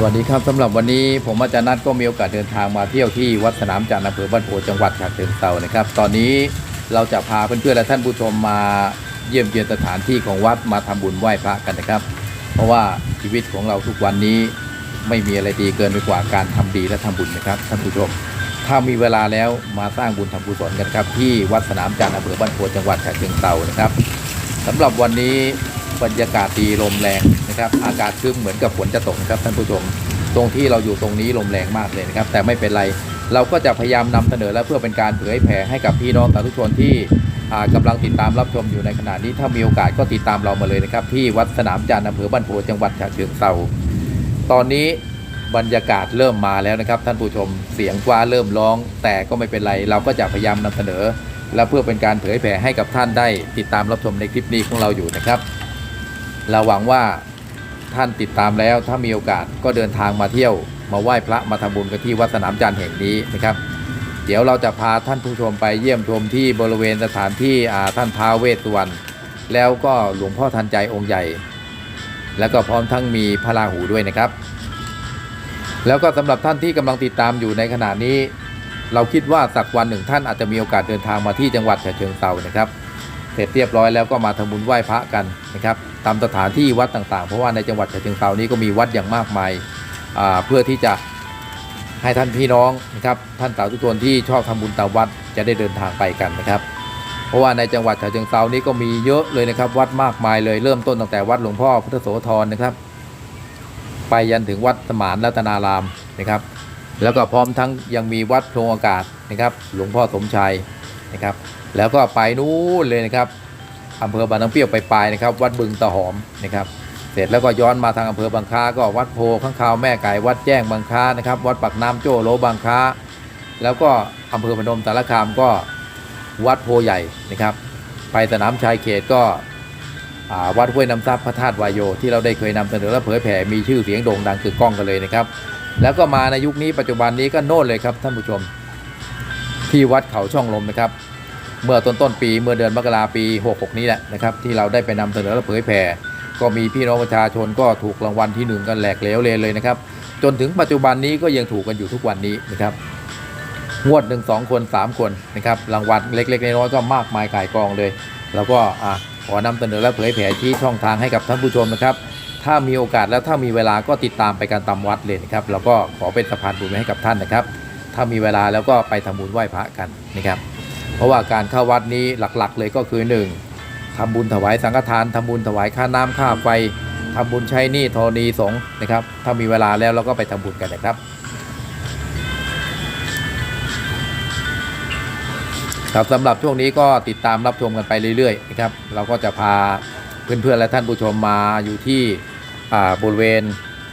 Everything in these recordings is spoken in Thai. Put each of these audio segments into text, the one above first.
สวัสดีครับสำหรับวันนี้ผมอาจารย์นัทก็มีโอกาสเดินทางมาเที่ยวที่วัดสนามจันทร์อำเภอบ้านโพจังหวัดฉะเชิงเทรานะครับ ตอนนี้เราจะพาเพื่อนๆและท่านผู้ชมมาเยี่ยมเยียนสถานที่ของวัดมาทำบุญไหว้พระกันนะครับ เพราะว่าชีวิตของเราทุกวันนี้ไม่มีอะไรดีเกินไปกว่าการทำดีและทำบุญนะครับท่านผู้ชม ถ้ามีเวลาแล้วมาสร้างบุญทำกุศลกันครับที่วัดสนามจันทร์อำเภอบ้านโพจังหวัดฉะเชิงเทรานะครับสำหรับวันนี้ บรรยากาศดีลมแรงนะครับอากาศคึ้มเหมือนกับฝนจะตกครับท่านผู้ชม ตรงที่เราอยู่ตรงนี้ลมแรงมากเลยนะครับ แต่ไม่เป็นไรเราก็จะพยายามนำเสนอและเพื่อเป็นการเผยแผ่ให้กับพี่น้องสาธุชนที่อ่ากำลังติดตามรับชมอยู่ในขณะนี้ถ้ามีโอกาสก็ติดตามเรามาเลยนะครับ ที่วัดสนามจันทร์อำเภอบ้านโพจังหวัดฉะเชิงเทราตอนนี้บรรยากาศเริ่มมาแล้วนะครับ ท่านผู้ชมเสียงกว้าเริ่มร้อง แต่ก็ไม่เป็นไร เราก็จะพยายามนำเสนอ และเพื่อเป็นการเผยแผ่ให้กับท่านได้ติดตามรับชมในคลิปนี้ของเราอยู่นะครับ เราหวังว่าท่านติดตามแล้วถ้ามีโอกาสก็เดินทางมาเที่ยว มาไหว้พระมาทำบุญกันที่วัดสนามจันทร์แห่งนี้นะครับ เดี๋ยวเราจะพาท่านผู้ชมไปเยี่ยมชมที่บริเวณสถานที่ท่านท้าวเวสสุวรรณแล้วก็หลวงพ่อทันใจองค์ใหญ่ แล้วก็พร้อมทั้งมีพระราหูด้วยนะครับ แล้วก็สำหรับท่านที่กำลังติดตามอยู่ในขณะนี้ เราคิดว่าสักวันหนึ่งท่านอาจจะมีโอกาสเดินทางมาที่จังหวัดฉะเชิงเทรานะครับ เสร็จเรียบร้อยแล้วก็มาทำบุญไหว้พระกันนะครับตามสถานที่วัดต่างๆ เพราะว่าในจังหวัดฉะเชิงเทรานี้ก็มีวัดอย่างมากมายาเพื่อที่จะให้ท่านพี่น้องนะครับท่านสาธุชนที่ชอบทำบุญตามวัดจะได้เดินทางไปกันนะครับ เพราะว่าในจังหวัดฉะเชิงเทรานี้ก็มีเยอะเลยนะครับ วัดมากมายเลยเริ่มต้นตั้งแต่วัดหลวงพ่อพุทธโสธรนะครับ ไปยันถึงวัดสมานรัตนารามนะครับ แล้วก็พร้อมทั้งยังมีวัดโพรงอากาศนะครับ หลวงพ่อสมชัยนะครับ แล้วก็ไปนู้นเลยนะครับอำเภอบางน้ำเปรี้ยวไปปลายนะครับ วัดบึงตะหอมนะครับ เสร็จแล้วก็ย้อนมาทางอำเภอบางค้าก็วัดโพข้างคาวแม่ไก่วัดแจ้งบางค้านะครับ วัดปักน้ำโจ้โลบางค้า แล้วก็อำเภอพนมสารคามก็วัดโพใหญ่นะครับ ไปสนามชายเขตก็วัดห้วยน้ำซับพระธาตุวายโยที่เราได้เคยนำเสนอและเผยแผ่มีชื่อเสียงโด่งดังคือกล้องกันเลยนะครับ แล้วก็มาในยุคนี้ปัจจุบันนี้ก็โน่นเลยครับท่านผู้ชม ที่วัดเขาช่องลมนะครับ เมื่อต้นต้นๆปีเมื่อเดือนมกราปี 66 นี้แหละนะครับที่เราได้ไปนำเสนอและเผยแผ่ก็มีพี่น้องประชาชนก็ถูกรางวัลที่หนึ่งกันแหลกเหลวเลยเลยนะครับ จนถึงปัจจุบันนี้ก็ยังถูกกันอยู่ทุกวันนี้นะครับงวดหนึ่งสองคนสามคนนะครับรางวัลเล็กๆน้อยๆก็มากมายกายกองเลย แล้วก็อะขอนำเสนอและเผยแผ่ที่ช่องทางให้กับท่านผู้ชมนะครับ ถ้ามีโอกาสแล้วถ้ามีเวลาก็ติดตามไปการตามวัดเลยนะครับแล้วก็ขอเป็นสะพานบุญให้กับท่านนะครับ ถ้ามีเวลาแล้วก็ไปทำบุญไหว้พระกันนะครับ เพราะว่าการเข้าวัดนี้หลักๆ เลยก็คือหนึ่งทำบุญถวายสังฆทานทำบุญถวายค่าน้ำค่าไฟทำบุญใช้หนี้ธรณีสงฆ์นะครับ ถ้ามีเวลาแล้วเราก็ไปทำบุญกันนะครับครับสำหรับช่วงนี้ก็ติดตามรับชมกันไปเรื่อยๆนะครับ เราก็จะพาเพื่อนๆและท่านผู้ชมมาอยู่ที่บริเวณ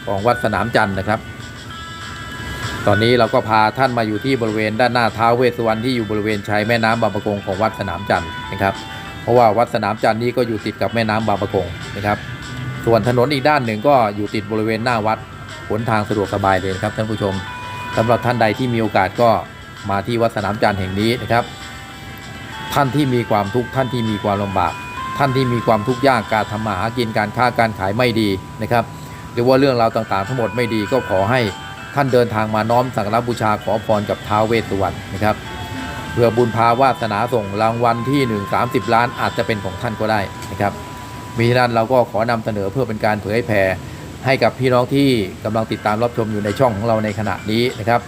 ของวัดสนามจันทร์นะครับ ตอนนี้เราก็พาท่านมาอยู่ที่บริเวณด้านหน้าท้าวเวสสุวรรณที่อยู่บริเวณชายแม่น้ำบางปะกงของวัดสนามจันทร์นะครับ เพราะว่าวัดสนามจันทร์นี้ก็อยู่ติดกับแม่น้ำบางปะกงนะครับ ส่วนถนนอีกด้านหนึ่งก็อยู่ติดบริเวณหน้าวัดหนทางสะดวกสบายเลยนะครับท่านผู้ชมสำหรับท่านใดที่มีโอกาสก็มาที่วัดสนามจันทร์แห่งนี้นะครับ ท่านที่มีความทุกข์ท่านที่มีความลำบาก ท่านที่มีความทุกข์ยากการทำมาหากินการค้าการขายไม่ดีนะครับหรือว่าเรื่องราวต่างๆ ทั้งหมดไม่ดีก็ขอให้ ท่านเดินทางมาน้อมสักการบูชาขอพรกับท้าวเวสสุวรรณนะครับเพื่อบุญพาวาสนาส่งรางวัลที่ 1 30 ล้านอาจจะเป็นของท่านก็ได้นะครับ มีฉะนั้นเราก็ขอนำเสนอเพื่อเป็นการเผยแผ่ให้กับพี่น้องที่กำลังติดตามรับชมอยู่ในช่องของเราในขณะนี้นะครับ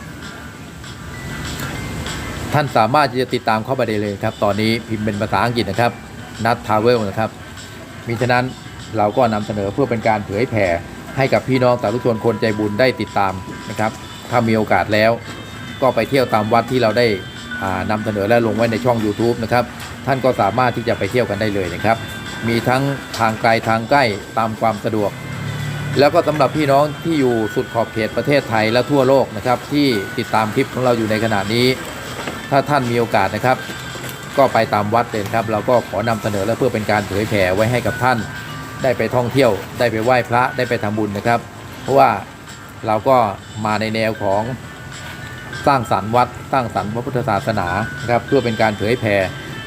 ท่านสามารถที่จะติดตามเข้าไปได้เลยครับ ตอนนี้พิมพ์เป็นภาษาอังกฤษนะครับนัททาวเวลนะครับ มีฉะนั้นเราก็นำเสนอเพื่อเป็นการเผยแผ่ ให้กับพี่น้องสาธุชนคนใจบุญได้ติดตามนะครับ ถ้ามีโอกาสแล้ว ก็ไปเที่ยวตามวัดที่เราได้อ่านำเสนอและลงไว้ในช่อง YouTube นะครับ ท่านก็สามารถที่จะไปเที่ยวกันได้เลยนะครับ มีทั้งทางไกลทางใกล้ตามความสะดวก แล้วก็สำหรับพี่น้องที่อยู่สุดขอบเขตประเทศไทยและทั่วโลกนะครับ ที่ติดตามคลิปของเราอยู่ในขณะนี้ ถ้าท่านมีโอกาสนะครับ ก็ไปตามวัดเลยครับ เราก็ขอนำเสนอและเพื่อเป็นการเผยแผ่ไว้ให้กับท่าน ได้ไปท่องเที่ยว ได้ไปไหว้พระได้ไปทำบุญนะครับ เพราะว่าเราก็มาในแนวของสร้างสรรค์วัด สร้างสรรค์พระพุทธศาสนานะครับ เพื่อเป็นการเผยแผ่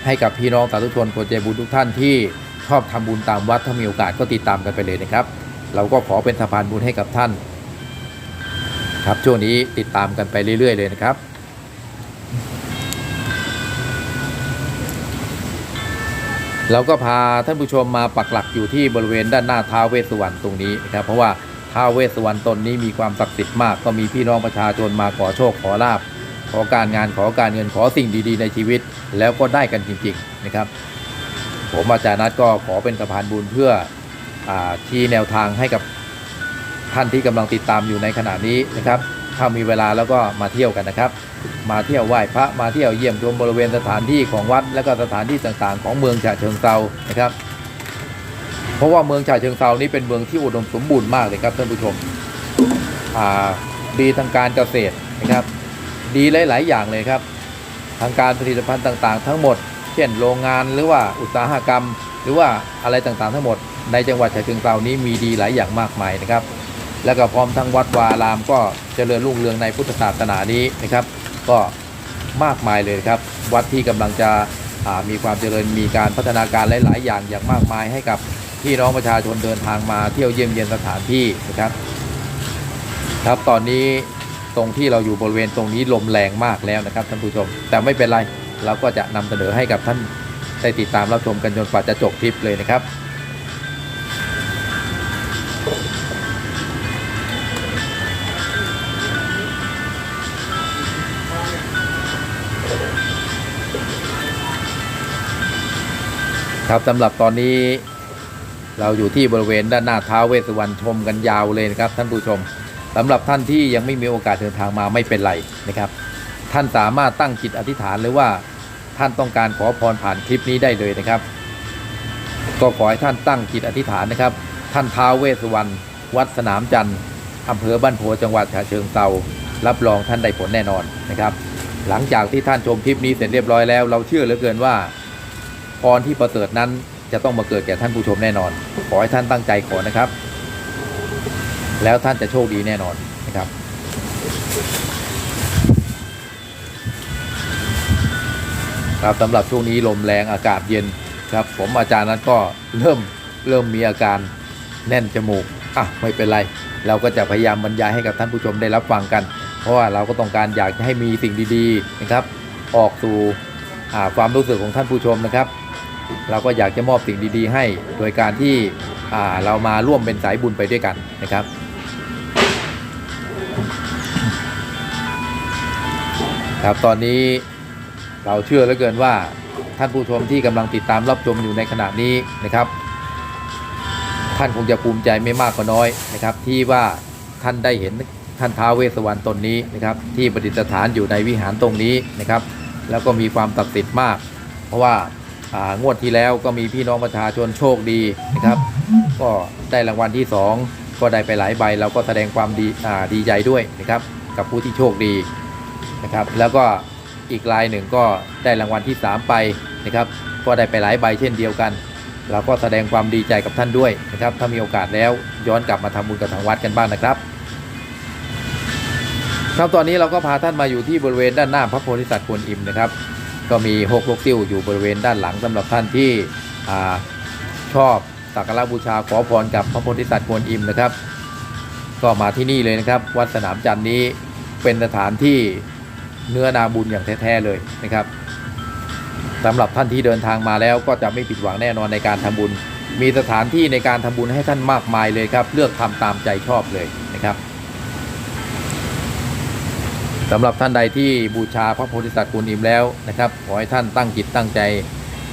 ให้กับพี่น้องสาธุชนคนใจบุญทุกท่านที่ชอบทำบุญตามวัดถ้ามีโอกาสก็ติดตามกันไปเลยนะครับ เราก็ขอเป็นสะพานบุญให้กับท่าน ครับช่วงนี้ติดตามกันไปเรื่อย ๆ เลยนะครับ เราก็พาท่านผู้ชมมาปักหลักอยู่ที่บริเวณด้านหน้าท้าเวสสุวรรณตรงนี้นะครับเพราะว่าท้าเวสสุวรรณตนนี้มีความศักดิ์สิทธิ์มาก ก็มีพี่น้องประชาชนมาขอโชคขอลาบขอการงานขอการเงินขอสิ่งดีๆ ในชีวิต แล้วก็ได้กันจริง ๆนะครับ ผมอาจารย์นัทก็ขอเป็นสะพานบุญเพื่ออที่แนวทางให้กับท่านที่กำลังติดตามอยู่ในขณะนี้นะครับ ถ้ามีเวลาแล้วก็มาเที่ยวกันนะครับ มาเที่ยวไหว้พระมาเที่ยวเยี่ยมชมบริเวณสถานที่ของวัด และก็สถานที่ต่างๆ ของเมืองฉะเชิงเซานะครับ เพราะว่าเมืองฉะเชิงเซานี้เป็นเมืองที่อุดมสมบูรณ์มากเลยครับท่านผู้ชมดีทางการเกษตรนะครับ ดีหลาย ๆ อย่างเลยครับ ทางการผลิตภัณฑ์ต่างๆ ทั้งหมด เช่นโรงงานหรือว่าอุตสาหกรรม หรือว่าอะไรต่างๆ ทั้งหมดในจังหวัดฉะเชิงเซานี้มีดีหลายอย่างมากมายนะครับ แล้วก็พร้อมทั้งวัดวาอารามก็เจริญรุ่งเรืองในพุทธศาสนานี้นะครับ ก็มากมายเลยครับ วัดที่กำลังจะมีความเจริญมีการพัฒนาการหลาย ๆ อย่างอย่างมากมายให้กับพี่น้องประชาชนเดินทางมาเที่ยวเยี่ยมเยียนสถานที่นะครับครับตอนนี้ตรงที่เราอยู่บริเวณตรงนี้ลมแรงมากแล้วนะครับท่านผู้ชม แต่ไม่เป็นไรเราก็จะนำเสนอให้กับท่านได้ติดตามรับชมกันจนกว่าจะจบคลิปเลยนะครับ ครับสำหรับตอนนี้เราอยู่ที่บริเวณด้านหน้าท้าวเวสสุวรรณชมกันยาวเลยนะครับท่านผู้ชมสำหรับท่านที่ยังไม่มีโอกาสเดินทางมาไม่เป็นไรนะครับ ท่านสามารถตั้งจิตอธิษฐานหรือว่าท่านต้องการขอพรผ่านคลิปนี้ได้เลยนะครับ ก็ขอให้ท่านตั้งจิตอธิษฐานนะครับ ท่านท้าวเวสสุวรรณวัดสนามจันทร์อำเภอบ้านโพจังหวัดฉะเชิงเซารับรองท่านได้ผลแน่นอนนะครับ หลังจากที่ท่านชมคลิปนี้เสร็จเรียบร้อยแล้ว เราเชื่อเหลือเกินว่า พรที่ประเสริฐนั้นจะต้องมาเกิดแก่ท่านผู้ชมแน่นอน ขอให้ท่านตั้งใจขอนะครับ แล้วท่านจะโชคดีแน่นอนนะครับ ครับสำหรับช่วงนี้ลมแรงอากาศเย็นครับ ผมอาจารย์นั้นก็เริ่มเริ่มมีอาการแน่นจมูกอะไม่เป็นไร เราก็จะพยายามบรรยายให้กับท่านผู้ชมได้รับฟังกัน เพราะว่าเราก็ต้องการอยากจะให้มีสิ่งดีๆนะครับ ออกสู่ความรู้สึกของท่านผู้ชมนะครับ เราก็อยากจะมอบสิ่งดีๆ ให้ โดยการที่เรามาร่วมเป็นสายบุญไปด้วยกันนะครับ ครับตอนนี้เราเชื่อเหลือเกินว่าท่านผู้ชมที่กำลังติดตามรับชมอยู่ในขณะนี้นะครับ ท่านคงจะภูมิใจไม่มากก็น้อยนะครับ ที่ว่าท่านได้เห็นท่านท้าวเวสวรรณตนนี้นะครับ ที่ประดิษฐานอยู่ในวิหารตรงนี้นะครับ แล้วก็มีความศักดิ์สิทธิ์มาก เพราะว่า งวดที่แล้วก็มีพี่น้องประชาชนโชคดีนะครับ ก็ได้รางวัลที่ 2 ก็ได้ไปหลายใบเราก็แสดงความดีดีใจด้วยนะครับ กับผู้ที่โชคดีนะครับ แล้วก็อีกรายหนึ่งก็ได้รางวัลที่ 3 ไปนะครับ ก็ได้ไปหลายใบเช่นเดียวกัน เราก็แสดงความดีใจกับท่านด้วยนะครับ ถ้ามีโอกาสแล้วย้อนกลับมาทำบุญกับทางวัดกันบ้างนะครับครับตอนนี้เราก็พาท่านมาอยู่ที่บริเวณด้านหน้าพระโพธิสัตว์กวนอิมนะครับ ก็มีหกลกติ้วอยู่บริเวณด้านหลังสำหรับท่านที่อชอบสักการะบูชาขอพรกับพระโพธิสัตว์กวนอิมนะครับ ก็มาที่นี่เลยนะครับ วัดสนามจันทร์นี้เป็นสถานที่เนื้อนาบุญอย่างแท้ๆเลยนะครับสำหรับท่านที่เดินทางมาแล้วก็จะไม่ผิดหวังแน่นอนในการทำบุญ มีสถานที่ในการทำบุญให้ท่านมากมายเลยครับ เลือกทำตามใจชอบเลยนะครับ สำหรับท่านใดที่บูชาพระโพธิสัตว์กุลอิมแล้วนะครับ ขอให้ท่านตั้งจิตตั้งใจ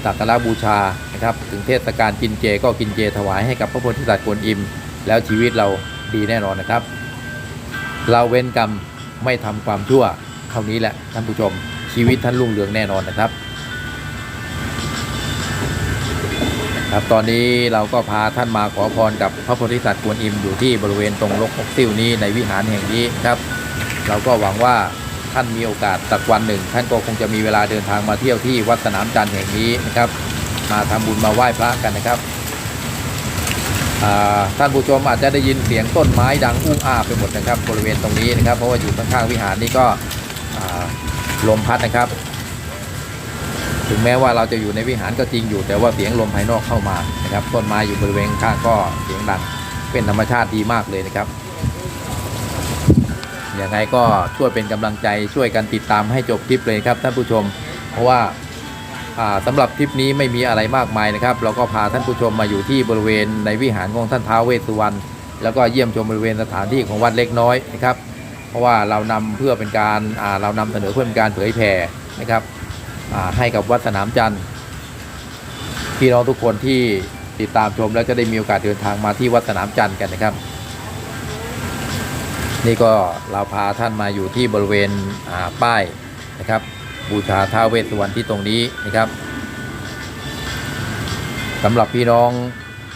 สักการะบูชานะครับ ถึงเทศกาลกินเจก็กินเจถวายให้กับพระโพธิสัตว์กุลอิม แล้วชีวิตเราดีแน่นอนนะครับ เราเว้นกรรมไม่ทำความชั่วเท่านี้แหละท่านผู้ชม ชีวิตท่านรุ่งเรืองแน่นอนนะครับ ครับตอนนี้เราก็พาท่านมาขอพรกับพระโพธิสัตว์กวนอิมอยู่ที่บริเวณตรงลกอกซิ่วนี้ในวิหารแห่งนี้ครับ เราก็หวังว่าท่านมีโอกาสสักวันหนึ่ง ท่านก็คงจะมีเวลาเดินทางมาเที่ยวที่วัดสนามจันทร์แห่งนี้นะครับ มาทำบุญมาไหว้พระกันนะครับท่านผู้ชมอาจจะได้ยินเสียงต้นไม้ดังอุ้งอ้าไปหมดนะครับ บริเวณตรงนี้นะครับ เพราะว่าอยู่ข้างๆวิหารนี้ก็ลมพัดนะครับ ถึงแม้ว่าเราจะอยู่ในวิหารก็จริงอยู่ แต่ว่าเสียงลมภายนอกเข้ามานะครับ ต้นไม้อยู่บริเวณข้างก็เสียงดังเป็นธรรมชาติดีมากเลยนะครับ ยังไงก็ช่วยเป็นกำลังใจช่วยกันติดตามให้จบคลิปเลยครับท่านผู้ชม เพราะว่าอ่าสำหรับคลิปนี้ไม่มีอะไรมากมายนะครับ เราก็พาท่านผู้ชมมาอยู่ที่บริเวณในวิหารของท่านท้าวเวสสุวรรณแล้วก็เยี่ยมชมบริเวณสถานที่ของวัดเล็กน้อยนะครับ เพราะว่าเรานำเพื่อเป็นการาเรานำเสนอเพื่อเป็นการเผยแผ่นะครับให้กับวัดสนามจันทร์พี่น้องทุกคนที่ติดตามชมแล้วจะได้มีโอกาสเดินทางมาที่วัดสนามจันทร์กันนะครับ นี่ก็เราพาท่านมาอยู่ที่บริเวณป้ายนะครับ บูชาท้าวเวสสุวรรณที่ตรงนี้นะครับสำหรับพี่น้อง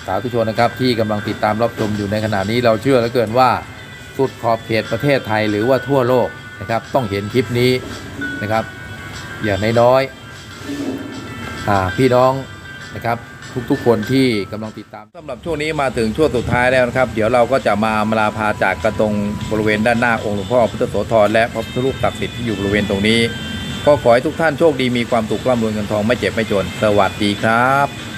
สาธุชนนะครับที่กำลังติดตามรับชมอยู่ในขณะนี้เราเชื่อเหลือเกินว่าสุดขอบเขตประเทศไทยหรือว่าทั่วโลกนะครับต้องเห็นคลิปนี้นะครับ อย่างน้อยๆอ่าพี่น้องนะครับ ทุกๆ คนที่กำลังติดตามสำหรับช่วงนี้มาถึงช่วงสุดท้ายแล้วนะครับ เดี๋ยวเราก็จะมามาลาพาจากกระตรงบริเวณด้านหน้าองค์หลวงพ่อพุทธโสธรและพระพุทธรูปศักดิ์สิทธิ์ที่อยู่บริเวณตรงนี้ ก็ขอให้ทุกท่านโชคดีมีความสุขร่ำรวยเงินทองไม่เจ็บไม่จน สวัสดีครับ